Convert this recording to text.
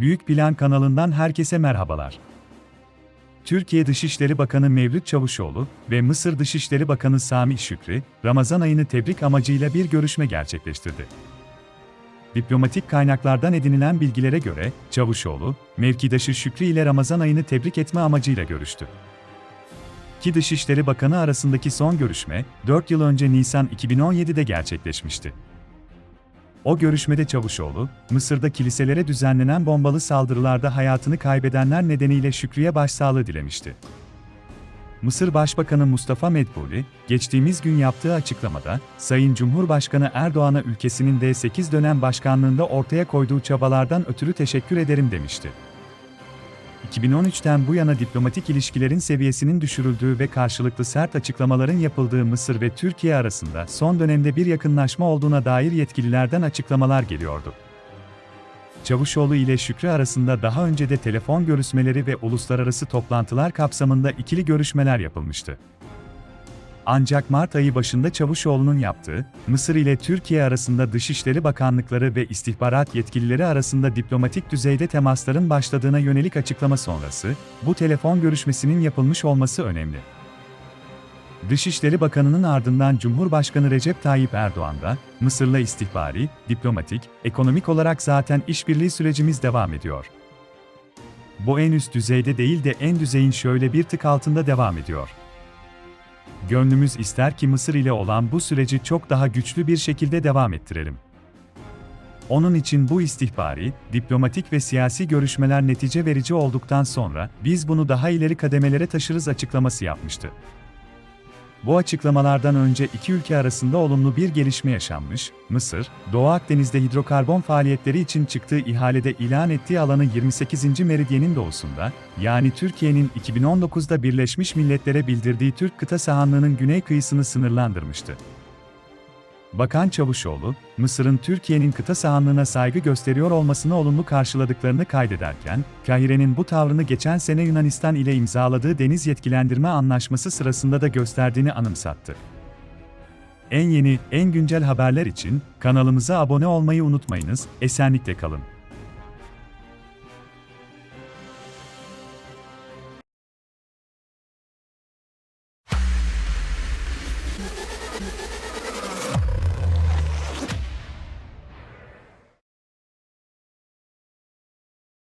Büyük Plan kanalından herkese merhabalar. Türkiye Dışişleri Bakanı Mevlüt Çavuşoğlu ve Mısır Dışişleri Bakanı Sami Şükri, Ramazan ayını tebrik amacıyla bir görüşme gerçekleştirdi. Diplomatik kaynaklardan edinilen bilgilere göre, Çavuşoğlu, mevkidaşı Şükri ile Ramazan ayını tebrik etme amacıyla görüştü. İki Dışişleri Bakanı arasındaki son görüşme, 4 yıl önce Nisan 2017'de gerçekleşmişti. O görüşmede Çavuşoğlu, Mısır'da kiliselere düzenlenen bombalı saldırılarda hayatını kaybedenler nedeniyle Şükrü'ye başsağlığı dilemişti. Mısır Başbakanı Mustafa Medbuli, geçtiğimiz gün yaptığı açıklamada, Sayın Cumhurbaşkanı Erdoğan'a ülkesinin D8 dönem başkanlığında ortaya koyduğu çabalardan ötürü teşekkür ederim demişti. 2013'ten bu yana diplomatik ilişkilerin seviyesinin düşürüldüğü ve karşılıklı sert açıklamaların yapıldığı Mısır ve Türkiye arasında son dönemde bir yakınlaşma olduğuna dair yetkililerden açıklamalar geliyordu. Çavuşoğlu ile Şükrü arasında daha önce de telefon görüşmeleri ve uluslararası toplantılar kapsamında ikili görüşmeler yapılmıştı. Ancak Mart ayı başında Çavuşoğlu'nun yaptığı, Mısır ile Türkiye arasında Dışişleri Bakanlıkları ve istihbarat yetkilileri arasında diplomatik düzeyde temasların başladığına yönelik açıklama sonrası, bu telefon görüşmesinin yapılmış olması önemli. Dışişleri Bakanı'nın ardından Cumhurbaşkanı Recep Tayyip Erdoğan da, Mısır'la istihbari, diplomatik, ekonomik olarak zaten işbirliği sürecimiz devam ediyor. Bu en üst düzeyde değil de en düzeyin şöyle bir tık altında devam ediyor. Gönlümüz ister ki Mısır ile olan bu süreci çok daha güçlü bir şekilde devam ettirelim. Onun için bu istihbari, diplomatik ve siyasi görüşmeler netice verici olduktan sonra biz bunu daha ileri kademelere taşırız açıklaması yapmıştı. Bu açıklamalardan önce iki ülke arasında olumlu bir gelişme yaşanmış, Mısır, Doğu Akdeniz'de hidrokarbon faaliyetleri için çıktığı ihalede ilan ettiği alanı 28. meridyenin doğusunda, yani Türkiye'nin 2019'da Birleşmiş Milletler'e bildirdiği Türk kıta sahanlığının güney kıyısını sınırlandırmıştı. Bakan Çavuşoğlu, Mısır'ın Türkiye'nin kıta sahanlığına saygı gösteriyor olmasını olumlu karşıladıklarını kaydederken, Kahire'nin bu tavrını geçen sene Yunanistan ile imzaladığı deniz yetkilendirme anlaşması sırasında da gösterdiğini anımsattı. En yeni, en güncel haberler için kanalımıza abone olmayı unutmayınız, esenlikle kalın.